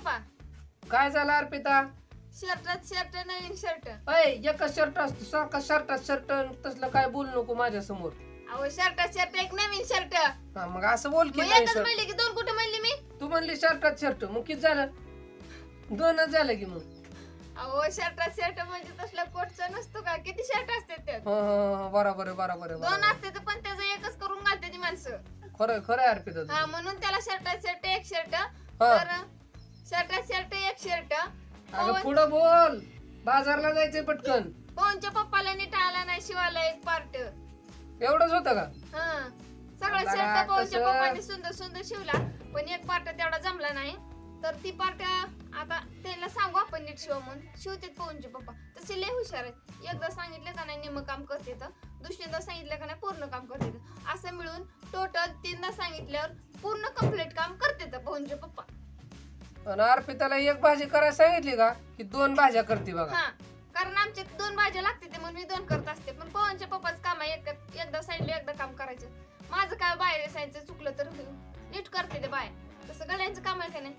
पप्पा. काय झालं अर्पिता? शर्टात शर्ट नवीन शर्ट. अय एकच शर्ट असतो सारखा शर्टात शर्ट तसलं काय बोलू नको माझ्यासमोर अहो शर्टात शर्ट एक नवीन शर्ट. हा मग असं बोल की मग नाही एकच सर म्हणली की दोन कुठे म्हणली मी? तू म्हणली शर्टात शर्ट मग किती झालं? दोनच झालं की मग. अहो शर्टात शर्ट म्हणजे तसलं कोटचा नसतो का? किती शर्ट असते त्यात? हा, हा, हा, बरोबर आहे बरोबर आहे दोन बरोबर आहे. असते तर पण त्याचं एकच करून घालते ती माणसं. खरं आहे, खरं आहे अर्पिता हा. म्हणून त्याला शर्टात शर्ट एक शर्ट. हा. तर शर्टात शर्ट एक शर्ट. अगं पुढं बोल. बाजारला जायचंय पटकन. पवनच्या पप्पाला नीट आला नाही शिवाला एक पार्ट एवढंच होतं का? हा. सगळा शर्ट पवनच्या कसं- पप्पाने सुंदर सुंदर शिवला पण एक पार्ट तेवढा जमला नाही. तर ती पार्ट आता त्यांना सांगू आपण नीट शिव म्हणून. शिवते पवनचे पप्पा. तसे लय हुशार आहेत. एकदा सांगितलं का नाही निम काम करते तर? दुसऱ्यांदा सांगितलं का नाही पूर्ण काम करते. असं मिळून टोटल तीनदा सांगितल्यावर पूर्ण कंप्लीट काम करते तर पवनचे पप्पा. आणि अर्पिताला एक भाजी करायला सांगितली का? की दोन भाज्या करते बघा. हा कारण आमचे दोन भाज्या लागते ते म्हणून मी दोन करत असते. पण पवनच्या पप्पाच काम आहे एक- एकदा सांगितलं एकदा काम करायचं. माझं काय बाहेर असायचं चुकलं तर नीट करते ते बाय तसं गड्यांचं काम आहे का नाही?